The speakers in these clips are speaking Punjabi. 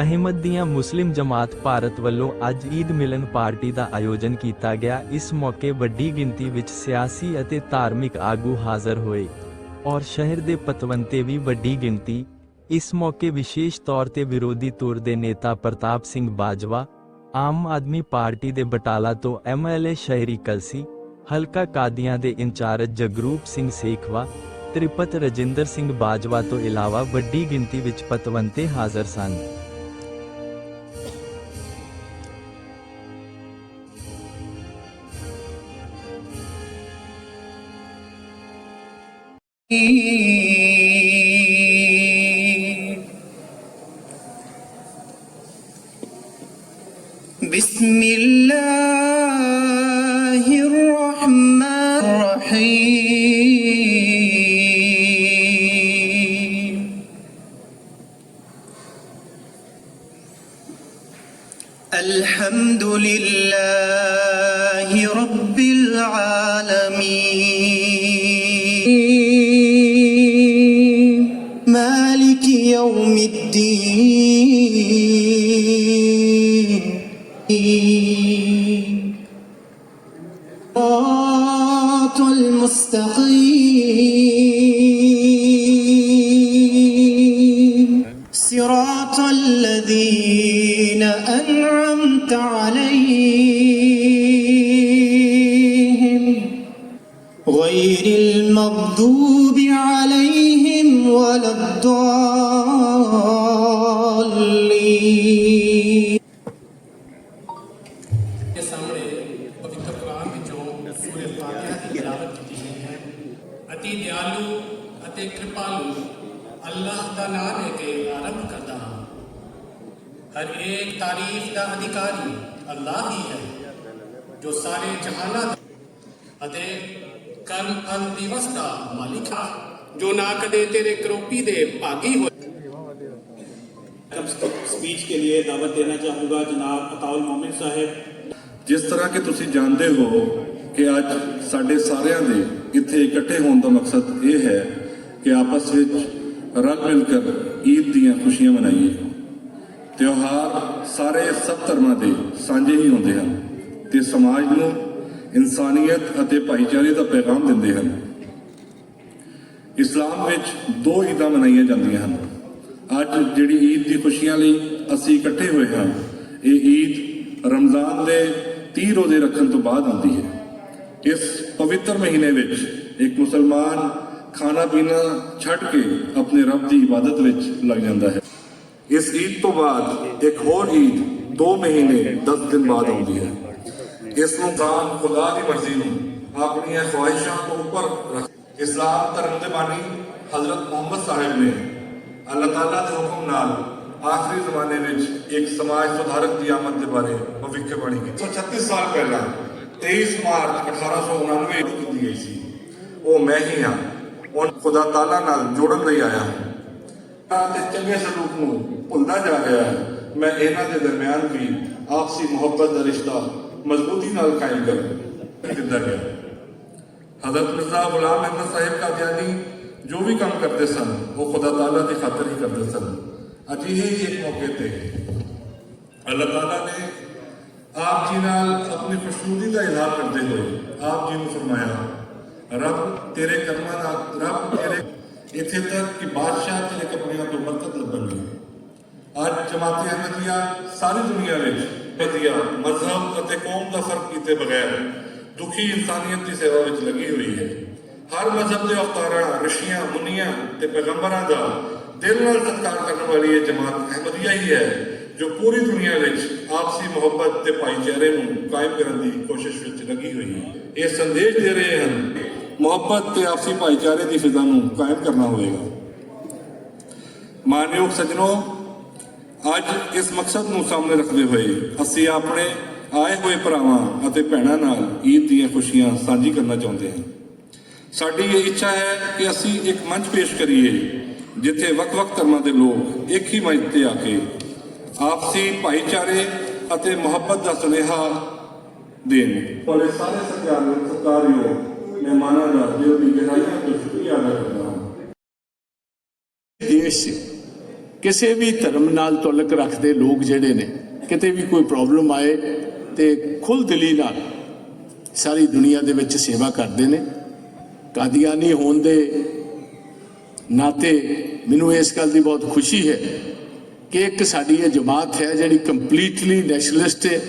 ਅਹਿਮਦੀਆ ਮੁਸਲਿਮ ਜਮਾਤ ਭਾਰਤ ਵੱਲੋਂ ਅੱਜ ਈਦ ਮਿਲਨ ਪਾਰਟੀ ਦਾ ਆਯੋਜਨ ਕੀਤਾ ਗਿਆ। ਇਸ ਮੌਕੇ ਵੱਡੀ ਗਿਣਤੀ ਵਿੱਚ ਸਿਆਸੀ ਅਤੇ ਧਾਰਮਿਕ ਆਗੂ ਹਾਜ਼ਰ ਹੋਏ ਔਰ ਸ਼ਹਿਰ ਦੇ ਪਤਵੰਤੇ ਵੀ ਵੱਡੀ ਗਿਣਤੀ। ਇਸ ਮੌਕੇ ਵਿਸ਼ੇਸ਼ ਤੌਰ ਤੇ ਵਿਰੋਧੀ ਧੁਰ ਦੇ ਨੇਤਾ ਪ੍ਰਤਾਪ ਸਿੰਘ ਬਾਜਵਾ, ਆਮ ਆਦਮੀ ਪਾਰਟੀ ਦੇ ਬਟਾਲਾ ਤੋਂ ਐਮਐਲਏ ਸ਼ਹਿਰੀ ਕਲਸੀ ਹਲਕਾ ਕਾਦੀਆਂ ਦੇ ਇੰਚਾਰਜ ਜਗਰੂਪ ਸਿੰਘ ਸੇਖਵਾ, ਤ੍ਰਿਪਤ ਰਜਿੰਦਰ ਸਿੰਘ ਬਾਜਵਾ ਤੋਂ ਇਲਾਵਾ ਵੱਡੀ ਗਿਣਤੀ ਵਿੱਚ ਪਤਵੰਤੇ ਹਾਜ਼ਰ ਸਨ। E مالك يوم الدين. صراط المستقيم. ਅਤੀ ਦਿਆਲੂ ਅਤੇ ਕਿਰਪਾਲੂ ਅੱਲਾਹ ਦਾ ਨਾਮ ਲੈ ਕੇ ਆਰੰਭ ਕਰਦਾ ਹਾਂ ਹਰ ਇੱਕ ਤਾਰੀਫ ਦਾ ਅਧਿਕਾਰੀ ਅੱਲਾਹ ਹੀ ਹੈ ਜੋ ਸਾਰੇ ਜਹਾਨਾਂ ਦਾ ਅਤੇ ਕਰਮ ਫਲ ਦਿਵਸ ਦਾ ਮਾਲਿਕ ਹੈ ਜੋ ਨਾ ਕਦੇ ਤੇਰੇ ਕਰੋਪੀ ਦੇ ਭਾਗੀ ਹੋਏ स्पीच के लिए दावत देना चाहूँगा जनाब अताउल मोमिन साहब ਜਿਸ ਤਰ੍ਹਾਂ ਕਿ ਤੁਸੀਂ ਜਾਣਦੇ ਹੋ ਕਿ ਅੱਜ ਸਾਡੇ ਸਾਰਿਆਂ ਦੇ ਇੱਥੇ ਇਕੱਠੇ ਹੋਣ ਦਾ ਮਕਸਦ ਇਹ ਹੈ ਕਿ ਆਪਸ ਵਿੱਚ ਰਲ ਮਿਲ ਕੇ ਈਦ ਦੀਆਂ ਖੁਸ਼ੀਆਂ ਮਨਾਈਏ। ਤਿਉਹਾਰ ਸਾਰੇ ਸਭ ਧਰਮਾਂ ਦੇ ਸਾਂਝੇ ਹੀ ਹੁੰਦੇ ਹਨ ਤੇ ਸਮਾਜ ਨੂੰ ਇਨਸਾਨੀਅਤ ਅਤੇ ਭਾਈਚਾਰੇ ਦਾ ਪੈਗਾਮ ਦਿੰਦੇ ਹਨ। ਇਸਲਾਮ ਵਿੱਚ ਦੋ ਈਦਾਂ ਮਨਾਈਆਂ ਜਾਂਦੀਆਂ ਹਨ। ਅੱਜ ਜਿਹੜੀ ਈਦ ਦੀ ਖੁਸ਼ੀਆਂ ਲਈ ਅਸੀਂ ਇਕੱਠੇ ਹੋਏ ਹਾਂ, ਇਹ ਈਦ ਰਮਜ਼ਾਨ ਦੇ 30 ਰੋਜ਼ੇ ਰੱਖਣ ਤੋਂ ਬਾਅਦ ਆਉਂਦੀ ਹੈ। ਇਸ ਪਵਿੱਤਰ ਮਹੀਨੇ ਵਿੱਚ ਇੱਕ ਮੁਸਲਮਾਨ ਖਾਣਾ ਪੀਣਾ ਛੱਡ ਕੇ ਆਪਣੇ ਰੱਬ ਦੀ ਇਬਾਦਤ ਵਿੱਚ ਲੱਗ ਜਾਂਦਾ ਹੈ। ਇਸ ਈਦ ਤੋਂ ਬਾਅਦ ਇੱਕ ਹੋਰ ਈਦ 2 ਮਹੀਨੇ 10 ਦਿਨ ਬਾਅਦ ਆਉਂਦੀ ਹੈ। ਇਸ ਨੂੰ ਤਾਂ ਖੁਦਾ ਦੀ ਮਰਜ਼ੀ ਨੂੰ ਆਪਣੀਆਂ ਖਵਾਹਿਸ਼ਾਂ ਤੋਂ ਉੱਪਰ ਰੱਖ ਇਸਲਾਮ ਧਰਮ ਦੇ ਬਾਣੀ ਹਜ਼ਰਤ ਮੁਹੰਮਦ ਸਾਹਿਬ ਨੇ ਅੱਲਾਹ ਤਾਲਾ ਦੇ ਹੁਕਮ ਨਾਲ ਆਖਰੀ ਜ਼ਮਾਨੇ ਵਿੱਚ ਇੱਕ ਸਮਾਜ ਸੁਧਾਰਕ ਦੀ ਆਮਦ ਦੇ ਬਾਰੇ ਭਵਿੱਖਬਾਣੀ ਕੀਤੀ। 136 ਸਾਲ ਪਹਿਲਾਂ 23 ਮਾਰਚ 1899 ਨੂੰ ਕੀਤੀ ਗਈ ਸੀ ਉਹ ਮੈਂ ਹੀ ਹਾਂ ਉਹ ਖੁਦਾ ਤਾਲਾ ਨਾਲ ਜੋੜਨ ਲਈ ਆਇਆ ਹਾਂ ਤੇ ਚੰਗੇ ਸਲੂਕ ਨੂੰ ਭੁੱਲਦਾ ਜਾ ਰਿਹਾ ਹੈ ਮੈਂ ਇਹਨਾਂ ਦੇ ਦਰਮਿਆਨ ਵੀ ਆਪਸੀ ਮੁਹੱਬਤ ਦਾ ਰਿਸ਼ਤਾ ਮਜ਼ਬੂਤੀ ਨਾਲ ਕਾਇਮ ਕਰ ਦਿੱਤਾ ਗਿਆ ਹਜ਼ਰਤ ਮਿਰਜ਼ਾ ਗੁਲਾਮ ਅਹਿਮਦ ਸਾਹਿਬ ਕਾਦੀਆਨੀ ਜੋ ਵੀ ਕੰਮ ਕਰਦੇ ਸਨ ਉਹ ਖੁਦਾ ਤਾਲਾ ਦੀ ਖਾਤਰ ਹੀ ਕਰਦੇ ਸਨ ਅਜਿਹੇ ਹੀ ਇੱਕ ਮੌਕੇ ਤੇ ਅੱਲਾਹ ਤਾਲਾ ਨੇ ਆਪ ਜੀ ਨਾਲ ਆਪਣੀ ਖੁਸ਼ਨੂਦੀ ਦਾ ਇਜ਼ਹਾਰ ਕਰਦੇ ਹੋਏ ਆਪ ਜੀ ਨੂੰ ਫਰਮਾਇਆ, ਰੱਬ ਤੇਰੇ ਕਰਮਾਂ ਨਾਲ, ਰੱਬ ਤੇਰੇ ਇੱਥੇ ਤੱਕ ਕਿ ਬਾਦਸ਼ਾਹ ਤੇਰੇ ਕੱਪੜਿਆਂ ਤੋਂ ਬਰਕਤ ਲੱਭਣਗੇ ਅੱਜ ਜਮਾਤ ਅਹਿਮਦੀਆ ਸਾਰੀ ਦੁਨੀਆ ਵਿੱਚ ਵਧੀਆ ਮਜ਼ਹਬ ਅਤੇ ਕੌਮ ਦਾ ਫ਼ਰਕ ਕੀਤੇ ਬਗੈਰ ਦੁਖੀ ਇਨਸਾਨੀਅਤ ਦੀ ਸੇਵਾ ਵਿੱਚ ਲੱਗੀ ਹੋਈ ਹੈ। ਹਰ ਮਜ਼ਹਬ ਦੇ ਅਵਤਾਰਾਂ, ਰਿਸ਼ੀਆਂ, ਮੁਨੀਆਂ ਤੇ ਪੈਗੰਬਰਾਂ ਦਾ ਦਿਲ ਨਾਲ ਸਤਿਕਾਰ ਕਰਨ ਵਾਲੀ ਇਹ ਜਮਾਤ ਅਹਿਮਦੀਆ ਹੀ ਹੈ ਜੋ ਪੂਰੀ ਦੁਨੀਆ ਵਿੱਚ ਆਪਸੀ ਮੁਹੱਬਤ ਤੇ ਭਾਈਚਾਰੇ ਨੂੰ ਕਾਇਮ ਕਰਨ ਦੀ ਕੋਸ਼ਿਸ਼ ਵਿੱਚ ਲੱਗੀ ਹੋਈ ਹੈ। ਇਹ ਸੰਦੇਸ਼ ਦੇ ਰਹੇ ਹਨ, ਮੁਹੱਬਤ ਤੇ ਆਪਸੀ ਭਾਈਚਾਰੇ ਦੀ ਫਿਜ਼ਾ ਨੂੰ ਕਾਇਮ ਕਰਨਾ ਹੋਵੇਗਾ। ਮਾਨਯੋਗ ਸੱਜਣੋ, ਅੱਜ ਇਸ ਮਕਸਦ ਨੂੰ ਸਾਹਮਣੇ ਰੱਖਦੇ ਹੋਏ ਅਸੀਂ ਆਪਣੇ ਆਏ ਹੋਏ ਭਰਾਵਾਂ ਅਤੇ ਭੈਣਾਂ ਨਾਲ ਈਦ ਦੀਆਂ ਖੁਸ਼ੀਆਂ ਸਾਂਝੀ ਕਰਨਾ ਚਾਹੁੰਦੇ ਹਾਂ। ਸਾਡੀ ਇਹ ਇੱਛਾ ਹੈ ਕਿ ਅਸੀਂ ਇੱਕ ਮੰਚ ਪੇਸ਼ ਕਰੀਏ, ਜਿੱਥੇ ਵੱਖ-ਵੱਖ ਧਰਮਾਂ ਦੇ ਲੋਕ ਇੱਕ ਹੀ ਮੰਚ ਤੇ ਆ ਕੇ ਆਪਸੀ ਭਾਈਚਾਰੇ ਅਤੇ ਮੁਹੱਬਤ ਦਾ ਸੁਨੇਹਾ ਦੇਣ। ਇਹ ਸਾਰੇ ਸਤਿਕਾਰਯੋਗ ਸਤਿਕਾਰਯੋਗ ਮਹਿਮਾਨਾਂ ਦਾ ਦਿਲ ਦੀ ਗਹਿਰਾਈਆਂ ਤੋਂ ਸ਼ੁਕਰੀਆ ਅਦਾ ਕਰਦਾ ਹਾਂ। ਦੇਸ਼ ਕਿਸੇ ਵੀ ਧਰਮ ਨਾਲ ਤੁਲਕ ਰੱਖਦੇ ਲੋਕ ਜਿਹੜੇ ਨੇ ਕਿਤੇ ਵੀ ਕੋਈ ਪ੍ਰੋਬਲਮ ਆਏ ਤੇ ਖੁੱਲ ਦਿਲੀ ਨਾਲ ਸਾਰੀ ਦੁਨੀਆ ਦੇ ਵਿੱਚ ਸੇਵਾ ਕਰਦੇ ਨੇ। ਕਾਦੀਆਨੀ ਹੋਣ ਦੇ ਨਾਤੇ ਮੈਨੂੰ ਇਸ ਗੱਲ ਦੀ ਬਹੁਤ ਖੁਸ਼ੀ ਹੈ ਕਿ ਇੱਕ ਸਾਡੀ ਇਹ ਜਮਾਤ ਹੈ ਜਿਹੜੀ ਕੰਪਲੀਟਲੀ ਨੈਸ਼ਨਲਿਸਟ ਹੈ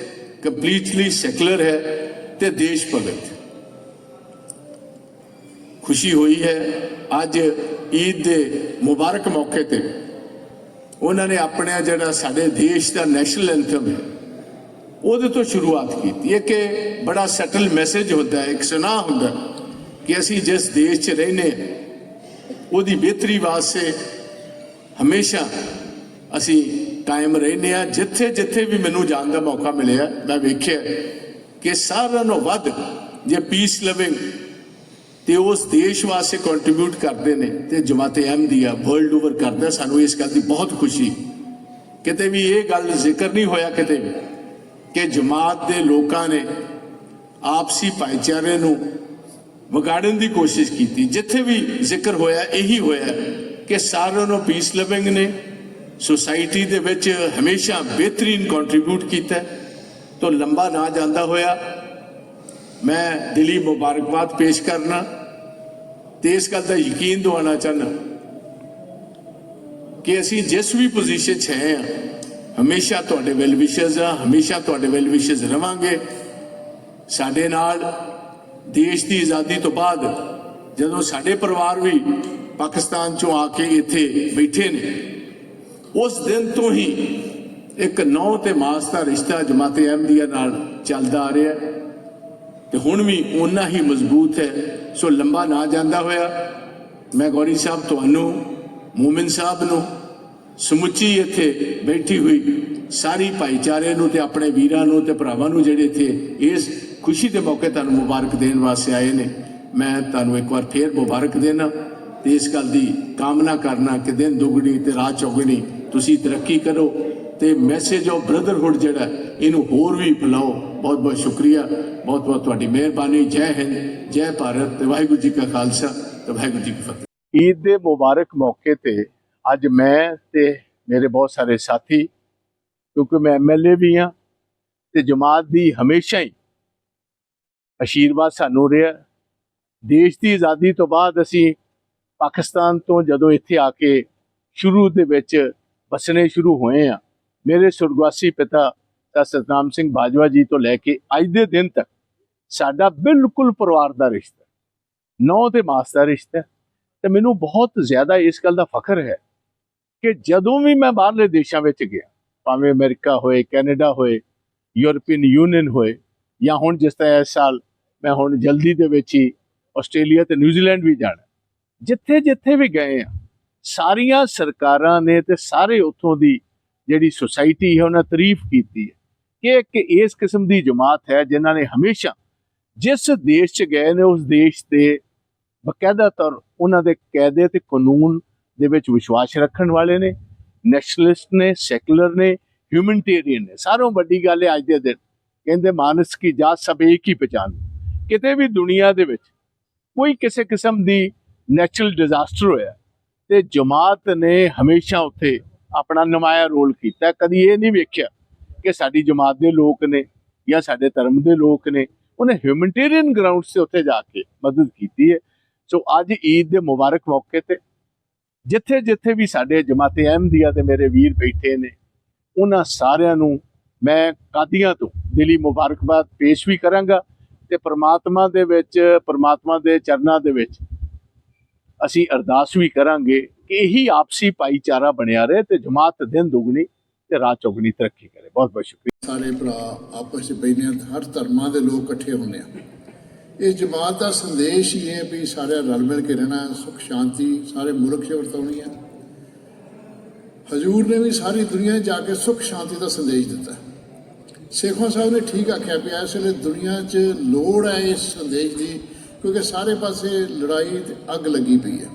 ਕੰਪਲੀਟਲੀ ਸੈਕੂਲਰ ਹੈ ਤੇ ਦੇਸ਼ ਭਗਤ ਖੁਸ਼ੀ ਹੋਈ ਹੈ, ਅੱਜ ਈਦ ਦੇ ਮੁਬਾਰਕ ਮੌਕੇ ਤੇ ਉਹਨਾਂ ਨੇ ਆਪਣਾ ਜਿਹੜਾ ਸਾਡੇ ਦੇਸ਼ ਦਾ ਨੈਸ਼ਨਲ ਐਂਥਮ ਹੈ, ਉਹਦੇ ਤੋਂ ਸ਼ੁਰੂਆਤ ਕੀਤੀ। ਹੈ ਕਿ ਬੜਾ ਸਟਲ ਮੈਸੇਜ ਹੁੰਦਾ ਹੈ, ਇੱਕ ਸੁਨਾਹ ਹੁੰਦਾ ਕਿ ਅਸੀਂ ਜਿਸ ਦੇਸ਼ 'ਚ ਰਹਿੰਦੇ ਹਾਂ, ਉਹਦੀ ਬਿਹਤਰੀ ਵਾਸਤੇ ਹਮੇਸ਼ਾ ਅਸੀਂ ਕਾਇਮ ਰਹਿੰਦੇ ਆ ਜਿੱਥੇ ਜਿੱਥੇ ਵੀ ਮੈਨੂੰ ਜਾਣ ਦਾ ਮੌਕਾ ਮਿਲਿਆ, ਮੈਂ ਵੇਖਿਆ ਕਿ ਸਾਰਿਆਂ ਨੂੰ ਵੱਧ ਜੇ ਪੀਸ ਲਵਿੰਗ ਤੇ ਉਸ ਦੇਸ਼ ਵਾਸਤੇ ਕੰਟਰੀਬਿਊਟ ਕਰਦੇ ਨੇ ਤੇ ਜਮਾਤੇ ਅਹਿਮਦੀਆ ਵਰਲਡ ਓਵਰ ਕਰਦਾ। ਸਾਨੂੰ ਇਸ ਗੱਲ ਦੀ ਬਹੁਤ ਖੁਸ਼ੀ। ਕਿਤੇ ਵੀ ਇਹ ਗੱਲ ਜ਼ਿਕਰ ਨਹੀਂ ਹੋਇਆ ਕਿਤੇ ਵੀ ਕਿ ਜਮਾਤ ਦੇ ਲੋਕਾਂ ਨੇ ਆਪਸੀ ਭਾਈਚਾਰੇ ਨੂੰ ਵਿਗਾੜਨ ਦੀ ਕੋਸ਼ਿਸ਼ ਕੀਤੀ। ਜਿੱਥੇ ਵੀ ਜ਼ਿਕਰ ਹੋਇਆ, ਇਹੀ ਹੋਇਆ ਕਿ ਸਾਰਿਆਂ ਨੂੰ ਪੀਸ ਲਵਿੰਗ ਨੇ ਸੁਸਾਇਟੀ ਦੇ ਵਿੱਚ ਹਮੇਸ਼ਾ ਬਿਹਤਰੀਨ ਕੰਟਰੀਬਿਊਟ ਕੀਤਾ ਤੋਂ ਲੰਬਾ ਨਾ ਜਾਂਦਾ ਹੋਇਆ, ਮੈਂ ਦਿਲੀ ਮੁਬਾਰਕਬਾਦ ਪੇਸ਼ ਕਰਨਾ, ਤੇ ਇਸ ਗੱਲ ਦਾ ਯਕੀਨ ਦਿਵਾਉਣਾ ਚਾਹਨਾ ਕਿ ਅਸੀਂ ਜਿਸ ਵੀ ਪੋਜੀਸ਼ਨ 'ਚ ਹੈ, ਹਮੇਸ਼ਾ ਤੁਹਾਡੇ ਵੈਲ ਵਿਸ਼ਰਸ ਆ ਹਮੇਸ਼ਾ ਤੁਹਾਡੇ ਵੈਲ ਵਿਸ਼ਰਸ ਰਵਾਂਗੇ। ਸਾਡੇ ਨਾਲ ਦੇਸ਼ ਦੀ ਆਜ਼ਾਦੀ ਤੋਂ ਬਾਅਦ ਜਦੋਂ ਸਾਡੇ ਪਰਿਵਾਰ ਵੀ ਪਾਕਿਸਤਾਨ ਚੋਂ ਆ ਕੇ ਇੱਥੇ ਬੈਠੇ ਨੇ ਉਸ ਦਿਨ ਤੋਂ ਹੀ ਇੱਕ ਨੌ ਤੇ ਮਾਸ ਦਾ ਰਿਸ਼ਤਾ ਜਮਾਤ ਅਹਿਮਦੀਆ ਨਾਲ ਚੱਲਦਾ ਆ ਰਿਹਾ ਹੈ। ਤੇ ਹੁਣ ਵੀ ਓਨਾ ਹੀ ਮਜ਼ਬੂਤ ਹੈ। ਸੋ ਲੰਬਾ ਨਾ ਜਾਂਦਾ ਹੋਇਆ, ਮੈਂ ਗੌਰੀ ਸਾਹਿਬ ਤੁਹਾਨੂੰ, ਮੂਮਿਨ ਸਾਹਿਬ ਨੂੰ ਸਮੁੱਚੀ ਇੱਥੇ ਬੈਠੀ ਹੋਈ ਸਾਰੀ ਭਾਈਚਾਰੇ ਨੂੰ ਤੇ ਆਪਣੇ ਵੀਰਾਂ ਨੂੰ ਤੇ ਭਰਾਵਾਂ ਨੂੰ ਜਿਹੜੇ ਇੱਥੇ ਇਸ ਖੁਸ਼ੀ ਦੇ ਮੌਕੇ ਤੁਹਾਨੂੰ ਮੁਬਾਰਕ ਦੇਣ ਵਾਸਤੇ ਆਏ ਨੇ, ਮੈਂ ਤੁਹਾਨੂੰ ਇੱਕ ਵਾਰ ਫੇਰ ਮੁਬਾਰਕ ਦੇਣਾ ਤੇ ਇਸ ਗੱਲ ਦੀ ਕਾਮਨਾ ਕਰਨਾ ਕਿ ਦਿਨ ਦੁਗਣੀ ਤੇ ਰਾਤ ਚੌਗਣੀ ਤੁਸੀਂ ਤਰੱਕੀ ਕਰੋ ਤੇ ਮੈਸੇਜ ਆਫ ਬ੍ਰਦਰਹੁੱਡ ਜਿਹੜਾ, ਇਹਨੂੰ ਹੋਰ ਵੀ ਫੈਲਾਓ। ਬਹੁਤ ਬਹੁਤ ਸ਼ੁਕਰੀਆ। ਬਹੁਤ ਬਹੁਤ ਤੁਹਾਡੀ ਮਿਹਰਬਾਨੀ। ਜੈ ਹਿੰਦ, ਜੈ ਭਾਰਤ ਤੇ ਵਾਹਿਗੁਰੂ ਜੀ ਕਾ ਖਾਲਸਾ ਤੇ ਵਾਹਿਗੁਰੂ ਜੀ ਕੀ ਫਤਿਹ। ਈਦ ਦੇ ਮੁਬਾਰਕ ਮੌਕੇ ਤੇ ਅੱਜ ਮੈਂ ਤੇ ਮੇਰੇ ਬਹੁਤ ਸਾਰੇ ਸਾਥੀ, ਕਿਉਂਕਿ ਮੈਂ ਐਮਐਲਏ ਵੀ ਹਾਂ ਤੇ ਜਮਾਤ ਦੀ ਹਮੇਸ਼ਾ ਹੀ ਅਸ਼ੀਰਵਾਦ ਸਾਨੂੰ ਰਿਹਾ। ਦੇਸ਼ ਦੀ ਆਜ਼ਾਦੀ ਤੋਂ ਬਾਅਦ ਅਸੀਂ ਪਾਕਿਸਤਾਨ ਤੋਂ ਜਦੋਂ ਇੱਥੇ ਆ ਕੇ ਸ਼ੁਰੂ ਦੇ ਵਿੱਚ ਵਸਣੇ ਸ਼ੁਰੂ ਹੋਏ ਆ। ਮੇਰੇ ਸੁਰਗਵਾਸੀ ਪਿਤਾ ਸਤਨਾਮ ਸਿੰਘ ਬਾਜਵਾ ਜੀ ਤੋਂ ਲੈ ਕੇ ਅੱਜ ਦੇ ਦਿਨ ਤੱਕ ਸਾਡਾ ਬਿਲਕੁਲ ਪਰਿਵਾਰ ਦਾ ਰਿਸ਼ਤਾ ਨੌ ਤੇ ਮਾਸ ਦਾ ਰਿਸ਼ਤਾ ਤੇ ਮੈਨੂੰ ਬਹੁਤ ਜ਼ਿਆਦਾ ਇਸ ਗੱਲ ਦਾ ਫਖਰ ਹੈ ਕਿ ਜਦੋਂ ਵੀ ਮੈਂ ਬਾਹਰਲੇ ਦੇਸ਼ਾਂ ਵਿੱਚ ਗਿਆ, ਭਾਵੇਂ ਅਮਰੀਕਾ ਹੋਏ, ਕੈਨੇਡਾ ਹੋਏ, ਯੂਰਪੀਅਨ ਯੂਨੀਅਨ ਹੋਏ, ਜਾਂ ਹੁਣ ਜਿਸ ਤਰ੍ਹਾਂ ਇਸ ਸਾਲ ਮੈਂ ਹੁਣ ਜਲਦੀ ਦੇ ਵਿੱਚ ਹੀ ਆਸਟ੍ਰੇਲੀਆ ਤੇ ਨਿਊਜ਼ੀਲੈਂਡ ਵੀ ਜਾਣਾ ਜਿੱਥੇ ਜਿੱਥੇ ਵੀ ਗਏ ਆ ਸਾਰੀਆਂ ਸਰਕਾਰਾਂ ਨੇ ਤੇ ਸਾਰੇ ਉੱਥੋਂ ਦੀ ਜਿਹੜੀ ਸੁਸਾਇਟੀ ਹੈ, ਉਹਨਾਂ ਤਾਰੀਫ ਕੀਤੀ ਹੈ ਕਿ ਇੱਕ ਇਸ ਕਿਸਮ ਦੀ ਜਮਾਤ ਹੈ ਜਿਨ੍ਹਾਂ ਨੇ ਹਮੇਸ਼ਾ ਜਿਸ ਦੇਸ਼ 'ਚ ਗਏ ਨੇ, ਉਸ ਦੇਸ਼ ਦੇ ਬਕਾਇਦਾ ਤੌਰ ਉਹਨਾਂ ਦੇ ਕਾਇਦੇ ਤੇ ਕਾਨੂੰਨ ਦੇ ਵਿੱਚ ਵਿਸ਼ਵਾਸ ਰੱਖਣ ਵਾਲੇ ਨੇ ਨੈਸ਼ਨਲਿਸਟ ਨੇ ਸੈਕੂਲਰ ਨੇ ਹਿਊਮਨਿਟੇਰੀਅਨ ਨੇ। ਸਾਰੋਂ ਵੱਡੀ ਗੱਲ ਹੈ ਅੱਜ ਦੇ ਦਿਨ। ਕਹਿੰਦੇ ਮਾਨਸ ਕੀ ਜਾਤ ਸਭ ਇੱਕ ਹੀ ਪਛਾਣ। ਕਿਤੇ ਵੀ ਦੁਨੀਆ ਦੇ ਵਿੱਚ ਕੋਈ ਕਿਸੇ ਕਿਸਮ ਦੀ ਨੈਚੁਰਲ ਡਿਜ਼ਾਸਟਰ ਹੋਇਆ ਤੇ ਜਮਾਤ ਨੇ ਹਮੇਸ਼ਾ ਉੱਥੇ ਆਪਣਾ ਨਮਾਇਆ ਰੋਲ ਕੀਤਾ। ਕਦੀ ਇਹ ਨਹੀਂ ਵੇਖਿਆ ਕਿ ਸਾਡੀ ਜਮਾਤ ਦੇ ਲੋਕ ਨੇ ਜਾਂ ਸਾਡੇ ਧਰਮ ਦੇ ਲੋਕ ਨੇ, ਉਹਨੇ ਹਿਊਮਨਿਟੇਰੀਅਨ ਗਰਾਊਂਡਸ ਤੇ ਉੱਥੇ ਜਾ ਕੇ ਮਦਦ ਕੀਤੀ ਹੈ। ਸੋ ਅੱਜ ਈਦ ਦੇ ਮੁਬਾਰਕ ਮੌਕੇ ਤੇ ਜਿੱਥੇ ਜਿੱਥੇ ਵੀ ਸਾਡੇ ਜਮਾਤੇ ਅਹਿਮਦੀਆ ਤੇ ਮੇਰੇ ਵੀਰ ਬੈਠੇ ਨੇ, ਉਹਨਾਂ ਸਾਰਿਆਂ ਨੂੰ ਮੈਂ ਕਾਦੀਆਂ ਤੋਂ ਦਿਲੀ ਮੁਬਾਰਕਬਾਦ ਪੇਸ਼ ਵੀ ਕਰਾਂਗਾ ਤੇ ਪ੍ਰਮਾਤਮਾ ਦੇ ਵਿੱਚ, ਪ੍ਰਮਾਤਮਾ ਦੇ ਚਰਨਾਂ ਦੇ ਵਿੱਚ ਅਸੀਂ ਅਰਦਾਸ ਵੀ ਕਰਾਂਗੇ ਕਿ ਇਹੀ ਆਪਸੀ ਭਾਈਚਾਰਾ ਬਣਿਆ ਰਹੇ ਤੇ ਜਮਾਤ ਦਿਨ ਦੁਗਣੀ ਤੇ ਰਾਤ ਚੌਗਣੀ ਤਰੱਕੀ ਕਰੇ। ਬਹੁਤ ਬਹੁਤ ਸ਼ੁਕਰੀਆ। ਸਾਰੇ ਭਰਾ ਆਪਸ ਵਿੱਚ ਬੈਠੇ ਹਰ ਧਰਮਾਂ ਦੇ ਲੋਕ ਇਕੱਠੇ ਹੁੰਦੇ ਆ ਇਸ ਜਮਾਤ ਦਾ ਸੰਦੇਸ਼ ਹੀ ਹੈ ਵੀ ਸਾਰੇ ਰਲ ਮਿਲ ਕੇ ਰਹਿਣਾ, ਸੁਖ, ਸ਼ਾਂਤੀ ਸਾਰੇ ਮੁਲਕ 'ਚ ਵਰਤਾਉਣੀ ਹੈ। ਹਜੂਰ ਨੇ ਵੀ ਸਾਰੀ ਦੁਨੀਆ ਜਾ ਕੇ ਸੁਖ, ਸ਼ਾਂਤੀ ਦਾ ਸੰਦੇਸ਼ ਦਿੱਤਾ। ਸੇਖਵਾਂ ਸਾਹਿਬ ਨੇ ਠੀਕ ਆਖਿਆ ਪਿਆ, ਇਸ ਵੇਲੇ ਦੁਨੀਆ 'ਚ ਲੋੜ ਹੈ ਇਸ ਸੰਦੇਸ਼ ਦੀ ਕਿਉਂਕਿ ਸਾਰੇ ਪਾਸੇ ਲੜਾਈ ਤੇ ਅੱਗ ਲੱਗੀ ਪਈ ਹੈ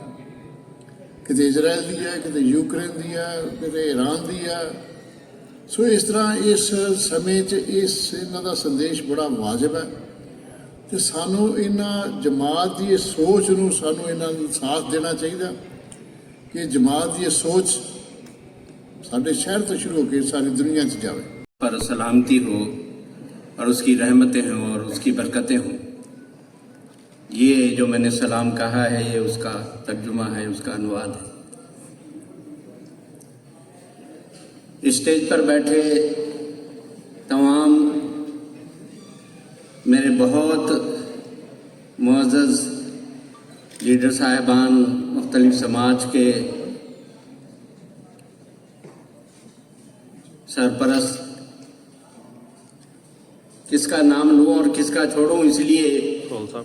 ਕਿਤੇ ਇਜ਼ਰਾਈਲ ਦੀ ਹੈ ਕਿਤੇ ਯੂਕਰੇਨ ਦੀ ਹੈ ਕਿਤੇ ਈਰਾਨ ਦੀ ਹੈ ਸੋ ਇਸ ਤਰ੍ਹਾਂ ਇਸ ਸਮੇਂ 'ਚ ਇਸ ਇਹਨਾਂ ਦਾ ਸੰਦੇਸ਼ ਬੜਾ ਵਾਜਬ ਹੈ ਤੇ ਸਾਨੂੰ ਇਹਨਾਂ ਜਮਾਤ ਦੀ ਇਹ ਸੋਚ ਨੂੰ ਸਾਨੂੰ ਇਹਨਾਂ ਨੂੰ ਸਾਥ ਦੇਣਾ ਚਾਹੀਦਾ ਕਿ ਜਮਾਤ ਦੀ ਇਹ ਸੋਚ ਸਾਡੇ ਸ਼ਹਿਰ ਤੋਂ ਸ਼ੁਰੂ ਹੋ ਕੇ ਸਾਰੀ ਦੁਨੀਆ 'ਚ ਜਾਵੇ पर सलामती हो और उसकी रहमतें हों और उसकी बरकतें हों یہ جو میں نے سلام کہا ہے، یہ اس کا ترجمہ ہے، اس کا انواد ہے۔ اسٹیج پر بیٹھے تمام میرے بہت معزز لیڈر صاحبان مختلف سماج کے سرپرست، کس کا نام لوں اور کس کا چھوڑوں؟ اس لیے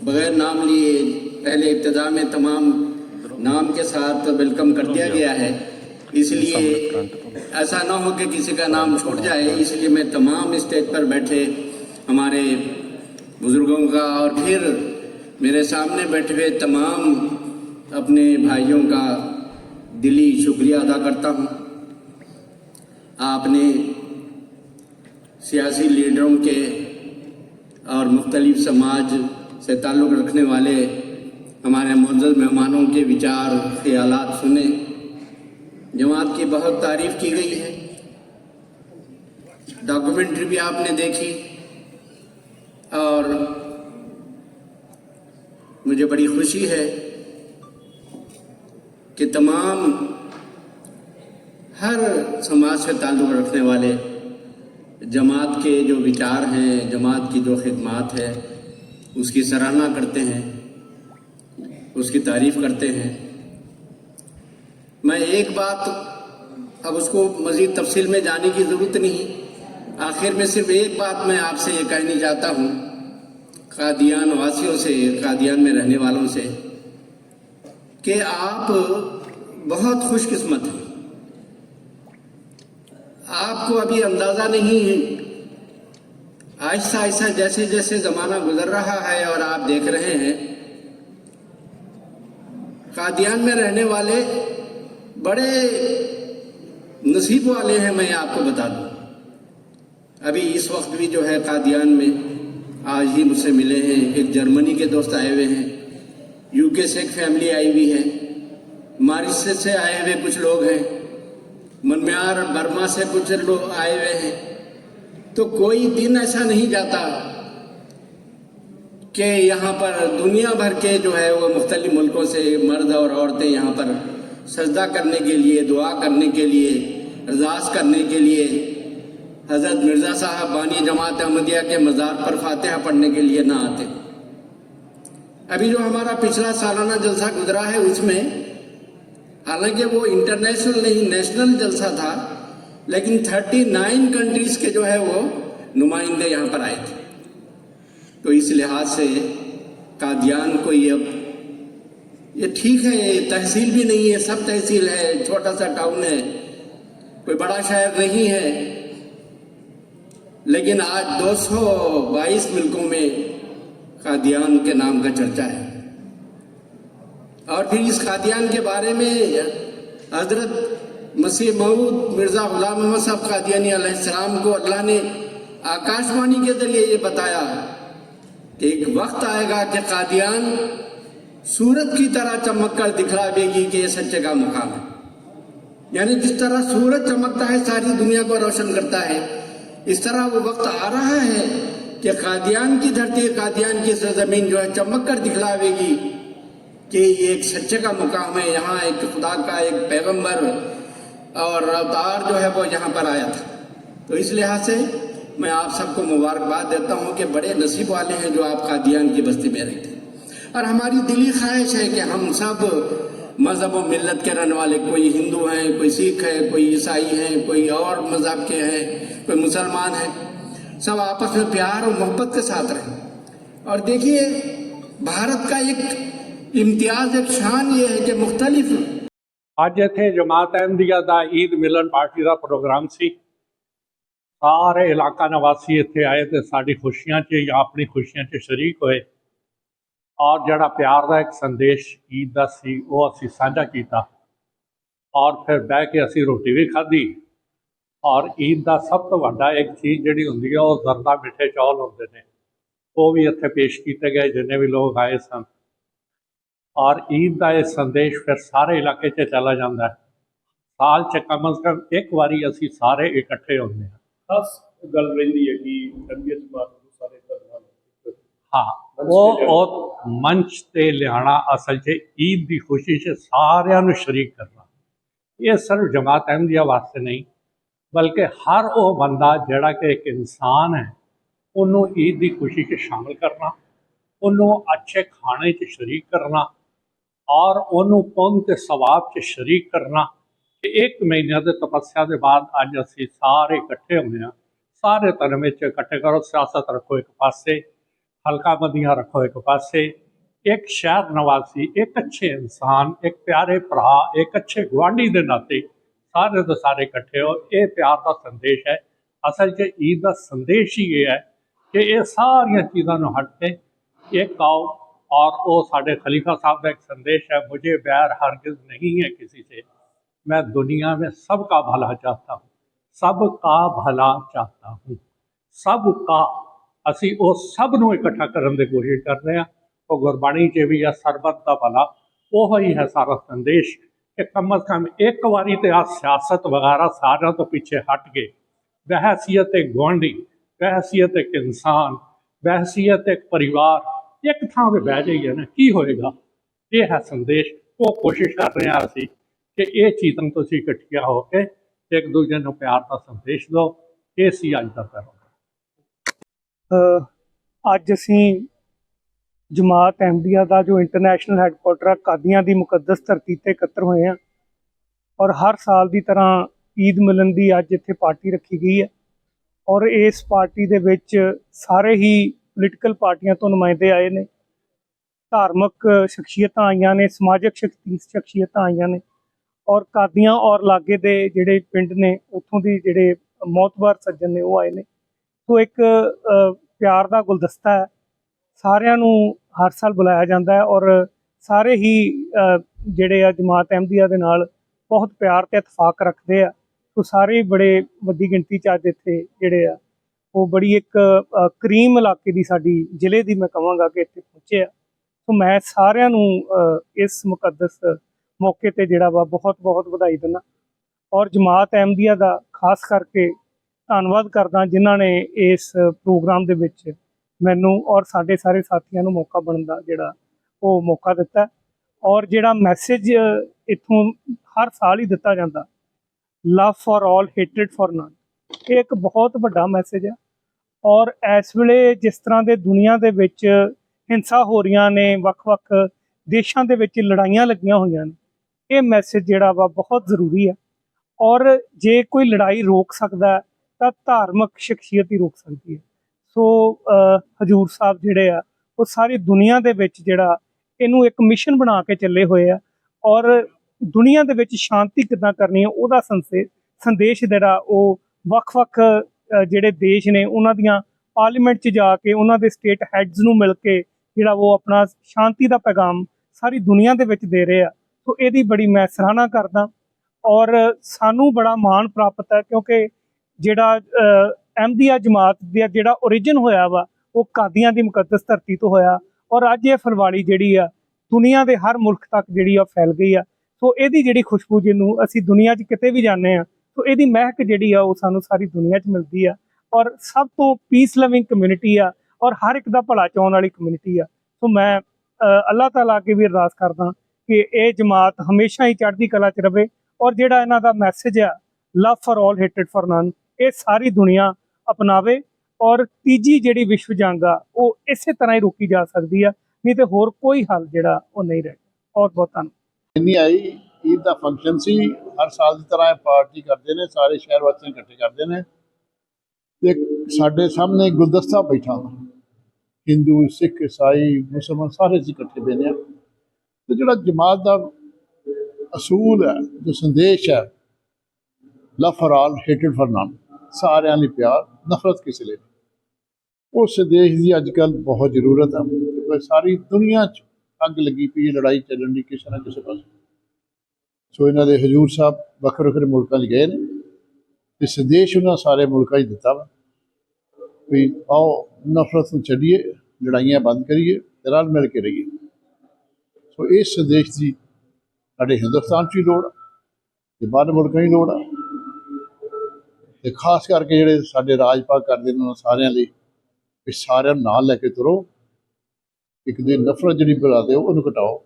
بغیر نام لیے پہلے ابتدا میں تمام نام کے ساتھ ویلکم کر دیا گیا ہے۔ اس لیے ایسا نہ ہو کہ کسی کا نام چھوٹ جائے۔ اس لیے میں تمام اسٹیج پر بیٹھے ہمارے بزرگوں کا اور پھر میرے سامنے بیٹھے ہوئے تمام اپنے بھائیوں کا دلی شکریہ ادا کرتا ہوں۔ آپ نے سیاسی لیڈروں کے اور مختلف سماج سے تعلق رکھنے والے ہمارے معزز مہمانوں کے وچار، خیالات سنے جماعت کی بہت تعریف کی گئی ہے۔ ڈاکومنٹری بھی آپ نے دیکھی۔ اور مجھے بڑی خوشی ہے کہ تمام ہر سماج سے تعلق رکھنے والے جماعت کے جو وچار ہیں، جماعت کی جو خدمات ہے اس کی سراہنا کرتے ہیں، اس کی تعریف کرتے ہیں۔ میں ایک بات اب اس کو مزید تفصیل میں جانے کی ضرورت نہیں، آخر میں صرف ایک بات میں آپ سے یہ کہنی چاہتا ہوں۔ قادیان واسیوں سے، قادیان میں رہنے والوں سے، کہ آپ بہت خوش قسمت ہیں۔ آپ کو ابھی اندازہ نہیں ہے آہستہ آہستہ جیسے جیسے زمانہ گزر رہا ہے اور آپ دیکھ رہے ہیں، قادیان میں رہنے والے بڑے نصیب والے ہیں، میں آپ کو بتا دوں۔ ابھی اس وقت بھی جو ہے قادیان میں آج ہی مجھ سے ملے ہیں۔ ایک جرمنی کے دوست آئے ہوئے ہیں۔ یو کے سے ایک فیملی آئی ہوئی ہے۔ مارس سے آئے ہوئے کچھ لوگ ہیں۔ منمیار، برما سے کچھ لوگ آئے ہوئے ہیں۔ تو کوئی دن ایسا نہیں جاتا کہ یہاں پر دنیا بھر کے جو ہے وہ مختلف ملکوں سے مرد اور عورتیں یہاں پر سجدہ کرنے کے لیے، دعا کرنے کے لیے ارداس کرنے کے لیے۔ حضرت مرزا صاحب بانی جماعت احمدیہ کے مزار پر فاتحہ پڑھنے کے لیے نہ آتے۔ ابھی جو ہمارا پچھلا سالانہ جلسہ گزرا ہے، اس میں حالانکہ وہ انٹرنیشنل نہیں، نیشنل جلسہ تھا۔ لیکن تھرٹی نائن کنٹریز کے جو ہے وہ نمائندے یہاں پر آئے تھے۔ تو اس لحاظ سے قادیان کو یہ اب یہ ٹھیک ہے، یہ تحصیل بھی نہیں ہے، سب تحصیل ہے، چھوٹا سا ٹاؤن ہے، کوئی بڑا شہر نہیں ہے۔ لیکن آج دو سو بائیس ملکوں میں قادیان کے نام کا چرچا ہے۔ اور پھر اس قادیان کے بارے میں حضرت مسیح محمود مرزا غلام احمد صاحب قادیانی علیہ السلام کو اللہ نے آکاش وانی کے ذریعے یہ بتایا کہ ایک وقت آئے گا کہ قادیان سورت کی طرح چمک کر دکھلا دے گی کہ یہ سچے کا مقام ہے۔ یعنی جس طرح سورج چمکتا ہے، ساری دنیا کو روشن کرتا ہے، اس طرح وہ وقت آ رہا ہے کہ قادیان کی دھرتی، قادیان کی سرزمین جو ہے، چمک کر دکھلاوے گی کہ یہ ایک سچے کا مقام ہے۔ یہاں ایک خدا کا ایک پیغمبر اور اوتار جو ہے وہ یہاں پر آیا تھا۔ تو اس لحاظ سے میں آپ سب کو مبارکباد دیتا ہوں کہ بڑے نصیب والے ہیں جو آپ قادیان کی بستی میں رہتے ہیں۔ اور ہماری دلی خواہش ہے کہ ہم سب مذہب و ملت کے رہنے والے، کوئی ہندو ہیں، کوئی سکھ ہے کوئی عیسائی ہیں، کوئی اور مذہب کے ہیں، کوئی مسلمان ہیں، سب آپس میں پیار اور محبت کے ساتھ رہیں۔ اور دیکھیے، بھارت کا ایک امتیاز، ایک شان یہ ہے کہ مختلف ਅੱਜ ਇੱਥੇ ਜਮਾਤ ਅਹਿਮਦੀਆ ਦਾ ਈਦ ਮਿਲਨ ਪਾਰਟੀ ਦਾ ਪ੍ਰੋਗਰਾਮ ਸੀ। ਸਾਰੇ ਇਲਾਕਾ ਨਿਵਾਸੀ ਇੱਥੇ ਆਏ ਤੇ ਸਾਡੀ ਖੁਸ਼ੀਆਂ 'ਚ ਜਾਂ ਆਪਣੀ ਖੁਸ਼ੀਆਂ 'ਚ ਸ਼ਰੀਕ ਹੋਏ। ਔਰ ਜਿਹੜਾ ਪਿਆਰ ਦਾ ਇੱਕ ਸੰਦੇਸ਼ ਈਦ ਦਾ ਸੀ, ਉਹ ਅਸੀਂ ਸਾਂਝਾ ਕੀਤਾ। ਔਰ ਫਿਰ ਬਹਿ ਕੇ ਅਸੀਂ ਰੋਟੀ ਵੀ ਖਾਧੀ। ਔਰ ਈਦ ਦਾ ਸਭ ਤੋਂ ਵੱਡਾ ਇੱਕ ਚੀਜ਼ ਜਿਹੜੀ ਹੁੰਦੀ ਹੈ ਉਹ ਜ਼ਰਦਾ ਮਿੱਠੇ ਚੌਲ ਹੁੰਦੇ ਨੇ। ਉਹ ਵੀ ਇੱਥੇ ਪੇਸ਼ ਕੀਤੇ ਗਏ, ਜਿੰਨੇ ਵੀ ਲੋਕ ਆਏ ਸਨ। ਔਰ ਈਦ ਦਾ ਇਹ ਸੰਦੇਸ਼ ਫਿਰ ਸਾਰੇ ਇਲਾਕੇ 'ਚ ਚਲਾ ਜਾਂਦਾ ਹੈ। ਸਾਲ 'ਚ ਕਮ ਅਜ਼ ਕਮ ਇੱਕ ਵਾਰੀ ਅਸੀਂ ਸਾਰੇ ਇਕੱਠੇ ਹੁੰਦੇ ਹਾਂ। ਖਾਸ ਗੱਲ ਰਹਿੰਦੀ ਹੈ ਕਿ ਤਬੀਅਤ ਜਮਾਤ ਨੂੰ ਸਾਰੇ ਧਰਮਾਂ ਹਾਂ ਉਹ ਉਹ ਮੰਚ ਤੇ ਲਿਆਣਾ ਅਸਲ 'ਚ ਈਦ ਦੀ ਖੁਸ਼ੀ 'ਚ ਸਾਰਿਆਂ ਨੂੰ ਸ਼ਰੀਕ ਕਰਨਾ। ਇਹ ਸਿਰਫ ਜਮਾਤ ਅਹਿਮਦੀਆ ਵਾਸਤੇ ਨਹੀਂ ਬਲਕਿ ਹਰ ਉਹ ਬੰਦਾ ਜਿਹੜਾ ਕਿ ਇੱਕ ਇਨਸਾਨ ਹੈ ਉਹਨੂੰ ਈਦ ਦੀ ਖੁਸ਼ੀ 'ਚ ਸ਼ਾਮਲ ਕਰਨਾ ਉਹਨੂੰ ਅੱਛੇ ਖਾਣੇ 'ਚ ਸ਼ਰੀਕ ਕਰਨਾ ਔਰ ਉਹਨੂੰ ਪੁੰਨ ਤੇ ਸਵਾਬ 'ਚ ਸ਼ਰੀਕ ਕਰਨਾ। ਕਿ ਇੱਕ ਮਹੀਨੇ ਦੇ ਤਪੱਸਿਆ ਦੇ ਬਾਅਦ ਅੱਜ ਅਸੀਂ ਸਾਰੇ ਇਕੱਠੇ ਹੋਏ ਹਾਂ। ਸਾਰੇ ਧਰਮ ਵਿੱਚ ਇਕੱਠੇ ਕਰੋ, ਸਿਆਸਤ ਰੱਖੋ ਇੱਕ ਪਾਸੇ ਹਲਕਾ ਬੰਦੀਆਂ ਰੱਖੋ ਇੱਕ ਪਾਸੇ। ਇੱਕ ਸ਼ਹਿਰ ਨਿਵਾਸੀ, ਇੱਕ ਅੱਛੇ ਇਨਸਾਨ, ਇੱਕ ਪਿਆਰੇ ਭਰਾ, ਇੱਕ ਅੱਛੇ ਗੁਆਂਢੀ ਦੇ ਨਾਤੇ ਸਾਰੇ ਦੇ ਸਾਰੇ ਇਕੱਠੇ ਹੋ। ਇਹ ਪਿਆਰ ਦਾ ਸੰਦੇਸ਼ ਹੈ। ਅਸਲ 'ਚ ਈਦ ਦਾ ਸੰਦੇਸ਼ ਹੀ ਇਹ ਹੈ ਕਿ ਇਹ ਸਾਰੀਆਂ ਚੀਜ਼ਾਂ ਨੂੰ ਹਟ ਕੇ ਇੱਕ ਆਓ और वो साढ़े खलीफा साहब का एक संदेश है मुझे बैर हरगिज नहीं है किसी से मैं दुनिया में सबका भला चाहता हूँ सब का भला ਚਾਹਤਾ ਹੂੰ। ਸਭ ਕਾ, ਅਸੀਂ ਉਹ ਸਭ ਨੂੰ ਇਕੱਠਾ ਕਰਨ ਦੀ ਕੋਸ਼ਿਸ਼ ਕਰ ਰਹੇ ਹਾਂ। ਉਹ ਗੁਰਬਾਣੀ 'ਚ ਵੀ ਆ ਸਰਬਤ ਦਾ ਭਲਾ। ਉਹ ਹੀ ਹੈ ਸਾਰਾ ਸੰਦੇਸ਼ ਕਿ ਕਮ ਅਜ਼ ਕਮ ਇੱਕ ਵਾਰੀ ਤੇ ਆ ਸਿਆਸਤ ਵਗੈਰਾ ਸਾਰਿਆਂ ਤੋਂ ਪਿੱਛੇ ਹਟ ਗਏ ਬਹਿਸੀਅਤ ਇੱਕ ਗਵਾਂਢੀ ਬਹਿਸੀਅਤ ਇੱਕ ਇਨਸਾਨ, ਬਹਿਸੀਅਤ ਇੱਕ ਪਰਿਵਾਰ ਇੱਕ ਥਾਂ 'ਤੇ ਬਹਿ ਜਾਈਏ ਨਾ, ਕੀ ਹੋਏਗਾ? ਇਹ ਹੈ ਸੰਦੇਸ਼, ਉਹ ਕੋਸ਼ਿਸ਼ ਕਰ ਰਹੇ ਹਾਂ ਅਸੀਂ ਕਿ ਇਹ ਚੀਜ਼ਾਂ ਤੁਸੀਂ ਇਕੱਠੀਆਂ ਹੋ ਕੇ ਇੱਕ ਦੂਜੇ ਨੂੰ ਪਿਆਰ ਦਾ ਸੰਦੇਸ਼ ਦਿਓ, ਇਹ ਸੀ ਅੱਜ ਦਾ ਪੈਰੋਂ ਅੱਜ ਅਸੀਂ ਜਮਾਤ ਅਹਿਮਦੀਆ ਦਾ ਜੋ ਇੰਟਰਨੈਸ਼ਨਲ ਹੈੱਡਕੁਆਟਰ ਆ, ਕਾਦੀਆਂ ਦੀ ਮੁਕੱਦਸ ਧਰਤੀ ਤੇ ਇਕੱਤਰ ਹੋਏ ਹਾਂ ਔਰ ਹਰ ਸਾਲ ਦੀ ਤਰ੍ਹਾਂ ਈਦ ਮਿਲਨ ਦੀ ਅੱਜ ਇੱਥੇ ਪਾਰਟੀ ਰੱਖੀ ਗਈ ਹੈ ਔਰ ਇਸ ਪਾਰਟੀ ਦੇ ਵਿੱਚ ਸਾਰੇ ਹੀ ਪੋਲੀਟੀਕਲ ਪਾਰਟੀਆਂ ਤੋਂ ਨੁਮਾਇੰਦੇ ਆਏ ਨੇ। ਧਾਰਮਿਕ ਸ਼ਖਸੀਅਤਾਂ ਆਈਆਂ ਨੇ, ਸਮਾਜਿਕ ਸ਼ਕਤੀ ਸ਼ਖਸੀਅਤਾਂ ਆਈਆਂ ਨੇ ਔਰ ਕਾਦੀਆਂ ਔਰ ਲਾਗੇ ਦੇ ਜਿਹੜੇ ਪਿੰਡ ਨੇ, ਉੱਥੋਂ ਦੀ ਜਿਹੜੇ ਮੌਤਬਾਰ ਸੱਜਣ ਨੇ ਉਹ ਆਏ ਨੇ। ਸੋ ਇੱਕ ਪਿਆਰ ਦਾ ਗੁਲਦਸਤਾ ਹੈ। ਸਾਰਿਆਂ ਨੂੰ ਹਰ ਸਾਲ ਬੁਲਾਇਆ ਜਾਂਦਾ ਹੈ ਔਰ ਸਾਰੇ ਹੀ ਜਿਹੜੇ ਆ ਜਮਾਤ ਅਹਿਮਦੀਆ ਦੇ ਨਾਲ ਬਹੁਤ ਪਿਆਰ ਤੇ ਇਤਫਾਕ ਰੱਖਦੇ ਆ। ਸੋ ਸਾਰੇ ਬੜੇ ਵੱਡੀ ਗਿਣਤੀ ਚ ਅੱਜ ਇੱਥੇ ਜਿਹੜੇ ਆ ਉਹ ਬੜੀ ਇੱਕ ਕਰੀਮ ਇਲਾਕੇ ਦੀ ਸਾਡੀ ਜ਼ਿਲ੍ਹੇ ਦੀ ਮੈਂ ਕਹਾਂਗਾ ਕਿ ਇੱਥੇ ਪਹੁੰਚਿਆ। ਸੋ ਮੈਂ ਸਾਰਿਆਂ ਨੂੰ ਇਸ ਮੁਕੱਦਸ ਮੌਕੇ ਤੇ ਜਿਹੜਾ ਵਾ ਬਹੁਤ ਬਹੁਤ ਵਧਾਈ ਦਿੰਦਾ। ਔਰ ਜਮਾਤ ਅਹਿਮਦੀਆ ਦਾ ਖਾਸ ਕਰਕੇ ਧੰਨਵਾਦ ਕਰਦਾ ਜਿਨ੍ਹਾਂ ਨੇ ਇਸ ਪ੍ਰੋਗਰਾਮ ਦੇ ਵਿੱਚ ਮੈਨੂੰ ਔਰ ਸਾਡੇ ਸਾਰੇ ਸਾਥੀਆਂ ਨੂੰ ਮੌਕਾ ਬਣਨ ਦਾ ਜਿਹੜਾ ਉਹ ਮੌਕਾ ਦਿੱਤਾ। ਔਰ ਜਿਹੜਾ ਮੈਸੇਜ ਇਥੋਂ ਹਰ ਸਾਲ ਹੀ ਦਿੱਤਾ ਜਾਂਦਾ ਲਵ ਫॉर ਆਲ ਹੇਟਡ ਫॉर ਨਨ ਇਹ ਇੱਕ ਬਹੁਤ ਵੱਡਾ ਮੈਸੇਜ ਹੈ ਔਰ ਇਸ ਵੇਲੇ ਜਿਸ ਤਰ੍ਹਾਂ ਦੇ ਦੁਨੀਆ ਦੇ ਵਿੱਚ ਹਿੰਸਾ ਹੋ ਰਹੀਆਂ ਨੇ, ਵੱਖ-ਵੱਖ ਦੇਸ਼ਾਂ ਦੇ ਵਿੱਚ ਲੜਾਈਆਂ ਲੱਗੀਆਂ ਹੋਈਆਂ ਨੇ, ਇਹ ਮੈਸੇਜ ਜਿਹੜਾ ਵਾ ਬਹੁਤ ਜ਼ਰੂਰੀ ਹੈ ਔਰ ਜੇ ਕੋਈ ਲੜਾਈ ਰੋਕ ਸਕਦਾ ਤਾਂ ਧਾਰਮਿਕ ਸ਼ਖਸੀਅਤ ਹੀ ਰੋਕ ਸਕਦੀ ਹੈ। ਸੋ ਹਜੂਰ ਸਾਹਿਬ ਜਿਹੜੇ ਆ, ਉਹ ਸਾਰੀ ਦੁਨੀਆ ਦੇ ਵਿੱਚ ਜਿਹੜਾ ਇਹਨੂੰ ਇੱਕ ਮਿਸ਼ਨ ਬਣਾ ਕੇ ਚੱਲੇ ਹੋਏ ਆ। ਔਰ ਦੁਨੀਆ ਦੇ ਵਿੱਚ ਸ਼ਾਂਤੀ ਕਿੱਦਾਂ ਕਰਨੀ ਹੈ, ਉਹਦਾ ਸੰਸੇ, ਸੰਦੇਸ਼ ਜਿਹੜਾ ਉਹ ਵੱਖ-ਵੱਖ ਜਿਹੜੇ ਦੇਸ਼ ਨੇ ਉਹਨਾਂ ਦੀਆਂ ਪਾਰਲੀਮੈਂਟ 'ਚ ਜਾ ਕੇ ਉਹਨਾਂ ਦੇ ਸਟੇਟ ਹੈਡਸ ਨੂੰ ਮਿਲ ਕੇ ਜਿਹੜਾ ਉਹ ਆਪਣਾ ਸ਼ਾਂਤੀ ਦਾ ਪੈਗਾਮ ਸਾਰੀ ਦੁਨੀਆ ਦੇ ਵਿੱਚ ਦੇ ਰਹੇ ਆ। ਸੋ ਇਹਦੀ ਬੜੀ ਮੈਂ ਸਰਾਹਨਾ ਕਰਦਾ ਔਰ ਸਾਨੂੰ ਬੜਾ ਮਾਣ ਪ੍ਰਾਪਤ ਹੈ ਕਿਉਂਕਿ ਜਿਹੜਾ ਅਹ, ਅਹਿਮਦੀਆ ਜਮਾਤ ਦਾ ਜਿਹੜਾ origin ਹੋਇਆ ਵਾ ਉਹ ਕਾਦੀਆਂ ਦੀ ਮੁਕੱਦਸ ਧਰਤੀ ਤੋਂ ਹੋਇਆ ਔਰ ਅੱਜ ਇਹ ਫਲਵਾੜੀ ਜਿਹੜੀ ਆ ਦੁਨੀਆ ਦੇ ਹਰ ਮੁਲਕ ਤੱਕ ਜਿਹੜੀ ਆ ਫੈਲ ਗਈ ਆ। ਸੋ ਇਹਦੀ ਜਿਹੜੀ ਖੁਸ਼ਬੂ ਜਿਹਨੂੰ ਅਸੀਂ ਦੁਨੀਆ 'ਚ ਕਿਤੇ ਵੀ ਜਾਂਦੇ ਆ ਸੋ ਇਹਦੀ ਮਹਿਕ ਜਿਹੜੀ ਆ ਉਹ ਸਾਨੂੰ ਸਾਰੀ ਦੁਨੀਆ 'ਚ ਮਿਲਦੀ ਆ ਔਰ ਸਭ ਤੋਂ ਪੀਸ ਲਵਿੰਗ ਕਮਿਊਨਿਟੀ ਆ ਔਰ ਹਰ ਇੱਕ ਦਾ ਭਲਾ ਚਾਹਣ ਵਾਲੀ ਕਮਿਊਨਿਟੀ ਆ। ਸੋ ਮੈਂ ਅਹ, ਅੱਲਾਹ ਤਾਲਾ ਅੱਗੇ ਵੀ ਅਰਦਾਸ ਕਰਦਾ ਕਿ ਇਹ ਜਮਾਤ ਹਮੇਸ਼ਾ ਹੀ ਚੜ੍ਹਦੀ ਕਲਾ 'ਚ ਰਵੇ ਔਰ ਜਿਹੜਾ ਇਹਨਾਂ ਦਾ ਮੈਸੇਜ ਆ ਲਵ ਫॉर ਆਲ ਹੇਟਡ ਫॉर ਨਨ ਇਹ ਸਾਰੀ ਦੁਨੀਆ ਅਪਣਾਵੇ ਔਰ ਤੀਜੀ ਜਿਹੜੀ ਵਿਸ਼ਵ ਜੰਗ ਆ ਉਹ ਇਸੇ ਤਰ੍ਹਾਂ ਹੀ ਰੋਕੀ ਜਾ ਸਕਦੀ ਆ ਨਹੀਂ ਤੇ ਹੋਰ ਕੋਈ ਹੱਲ ਜਿਹੜਾ ਉਹ ਨਹੀਂ ਰਹੇਗਾ ਬਹੁਤ ਬਹੁਤ ਧੰਨਵਾਦ। ਇੰਨੀ ਆਈ ਈਦ ਦਾ ਫੰਕਸ਼ਨ ਸੀ। ਹਰ ਸਾਲ ਦੀ ਤਰ੍ਹਾਂ ਇਹ ਪਾਰਟੀ ਕਰਦੇ ਨੇ, ਸਾਰੇ ਸ਼ਹਿਰ ਵਾਸੀਆਂ ਇਕੱਠੇ ਕਰਦੇ ਨੇ। ਤੇ ਸਾਡੇ ਸਾਹਮਣੇ ਗੁਲਦਸਤਾ ਬੈਠਾ ਹਿੰਦੂ, ਸਿੱਖ, ਈਸਾਈ, ਮੁਸਲਮਾਨ ਸਾਰੇ ਅਸੀਂ ਇਕੱਠੇ ਬੈਠੇ ਹਾਂ। ਤੇ ਜਿਹੜਾ ਜਮਾਤ ਦਾ ਅਸੂਲ ਹੈ, ਜੋ ਸੰਦੇਸ਼ ਹੈ ਲਵ ਫॉर ਆਲ ਹੇਟਡ ਫॉर ਨਨ ਸਾਰਿਆਂ ਲਈ ਪਿਆਰ, ਨਫ਼ਰਤ ਕਿਸੇ ਲਈ ਨਹੀਂ। ਉਸ ਸੰਦੇਸ਼ ਦੀ ਅੱਜ ਕੱਲ ਬਹੁਤ ਜ਼ਰੂਰਤ ਹੈ ਕਿਉਂਕਿ ਸਾਰੀ ਦੁਨੀਆ 'ਚ ਅੱਗ ਲੱਗੀ ਪਈ ਲੜਾਈ ਚੱਲਣ ਦੀ, ਕਿਸੇ ਨਾ ਕਿਸੇ ਪਾਸੇ। ਸੋ ਇਹਨਾਂ ਦੇ ਹਜੂਰ ਸਾਹਿਬ ਵੱਖਰੇ ਵੱਖਰੇ ਮੁਲਕਾਂ 'ਚ ਗਏ ਨੇ ਤੇ ਸੰਦੇਸ਼ ਉਹਨਾਂ ਸਾਰੇ ਮੁਲਕਾਂ 'ਚ ਦਿੱਤਾ ਵਾ ਵੀ ਆਓ ਨਫ਼ਰਤ ਨੂੰ ਛੱਡੀਏ, ਲੜਾਈਆਂ ਬੰਦ ਕਰੀਏ ਤੇ ਰਲ ਮਿਲ ਕੇ ਰਹੀਏ। ਸੋ ਇਸ ਸੰਦੇਸ਼ ਦੀ ਸਾਡੇ ਹਿੰਦੁਸਤਾਨ 'ਚ ਹੀ ਲੋੜ ਆ, ਤੇ ਬਾਹਰ ਮੁਲਕਾਂ 'ਚ ਲੋੜ ਆ। ਤੇ ਖਾਸ ਕਰਕੇ ਜਿਹੜੇ ਸਾਡੇ ਰਾਜਪਾਲ ਕਰਦੇ ਨੇ ਉਹਨਾਂ ਸਾਰਿਆਂ ਲਈ ਵੀ ਸਾਰਿਆਂ ਨੂੰ ਨਾਲ ਲੈ ਕੇ ਤੁਰੋ, ਇੱਕ ਦਿਨ ਨਫ਼ਰਤ ਜਿਹੜੀ ਬੁਲਾਦੇ ਹੋ ਉਹਨੂੰ ਘਟਾਓ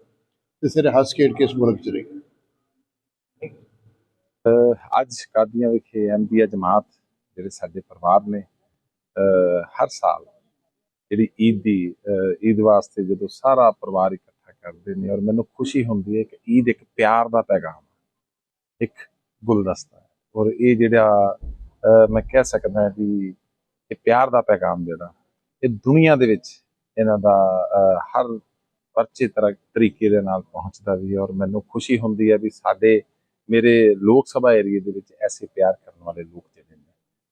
ਤੇ ਸਿਰੇ ਹੱਸ ਖੇਡ ਕੇ ਇਸ ਮੁਲਕ 'ਚ ਰਹੀਏ। ਅੱਜ ਕਾਦੀਆਂ ਵਿਖੇ ਅਹਿਮਦੀਆ ਜਮਾਤ ਜਿਹੜੇ ਸਾਡੇ ਪਰਿਵਾਰ ਨੇ ਹਰ ਸਾਲ ਜਿਹੜੀ ਈਦ ਦੀ ਈਦ ਵਾਸਤੇ ਜਦੋਂ ਸਾਰਾ ਪਰਿਵਾਰ ਇਕੱਠਾ ਕਰਦੇ ਨੇ ਔਰ ਮੈਨੂੰ ਖੁਸ਼ੀ ਹੁੰਦੀ ਹੈ ਕਿ ਈਦ ਇੱਕ ਪਿਆਰ ਦਾ ਪੈਗਾਮ ਹੈ, ਇੱਕ ਗੁਲਦਸਤਾ ਹੈ। ਔਰ ਇਹ ਜਿਹੜਾ ਮੈਂ ਕਹਿ ਸਕਦਾ ਵੀ ਇਹ ਪਿਆਰ ਦਾ ਪੈਗਾਮ ਜਿਹੜਾ ਇਹ ਦੁਨੀਆ ਦੇ ਵਿੱਚ ਇਹਨਾਂ ਦਾ ਹਰ ਪਰਚੇ ਤਰ੍ਹਾਂ ਤਰੀਕੇ ਦੇ ਨਾਲ ਪਹੁੰਚਦਾ ਵੀ ਔਰ ਮੈਨੂੰ ਖੁਸ਼ੀ ਹੁੰਦੀ ਹੈ ਵੀ ਸਾਡੇ ਮੇਰੇ ਲੋਕ ਸਭਾ ਏਰੀਏ ਦੇ ਵਿੱਚ ਐਸੇ ਪਿਆਰ ਕਰਨ ਵਾਲੇ ਲੋਕ ਜਿਹੜੇ ਨੇ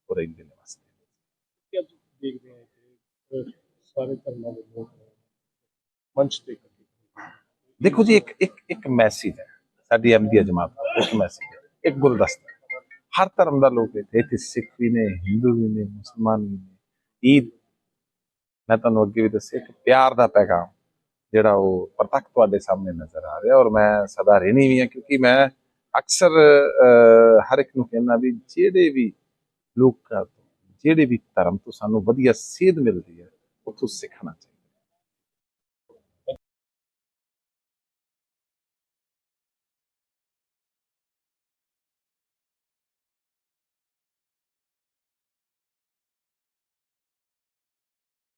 ਉਹ ਰਹਿੰਦੇ ਨੇ ਵਸਦੇ ਅੱਜ ਦੇਖਦੇ ਹਾਂ ਕਿ ਸਾਰੇ ਧਰਮਾਂ ਦੇ ਲੋਕ ਮੰਚ ਤੇ। ਦੇਖੋ ਜੀ ਇੱਕ ਇੱਕ ਇੱਕ ਮੈਸੇਜ ਹੈ ਸਾਡੀ ਅਹਿਮਦੀਆ ਜਮਾਤ ਦਾ ਇੱਕ ਮੈਸੇਜ ਹੈ ਇੱਕ ਗੁਲਦਸਤਾ। ਹਰ ਧਰਮ ਦਾ ਲੋਕ ਇੱਥੇ ਇੱਥੇ ਸਿੱਖ ਵੀ ਨੇ ਹਿੰਦੂ ਵੀ ਨੇ ਮੁਸਲਮਾਨ ਵੀ ਨੇ ਈਦ ਮੈਂ ਤੁਹਾਨੂੰ ਅੱਗੇ ਵੀ ਦੱਸਿਆ ਕਿ ਪਿਆਰ ਦਾ ਪੈਗਾਮ ਜਿਹੜਾ ਉਹ ਪ੍ਰਤੱਖ ਤੁਹਾਡੇ ਸਾਹਮਣੇ ਨਜ਼ਰ ਆ ਰਿਹਾ ਔਰ ਮੈਂ ਸਦਾ ਰਹਿਣੀ ਵੀ ਹਾਂ ਕਿਉਂਕਿ ਮੈਂ ਅਕਸਰ ਹਰ ਇੱਕ ਨੂੰ ਕਹਿੰਦਾ ਵੀ ਜਿਹੜੇ ਵੀ ਲੋਕਾਂ ਤੋਂ ਜਿਹੜੇ ਵੀ ਧਰਮ ਤੋਂ ਸਾਨੂੰ ਵਧੀਆ ਸੇਧ ਮਿਲਦੀ ਹੈ ਉੱਥੋਂ ਸਿੱਖਣਾ ਚਾਹੀਦਾ।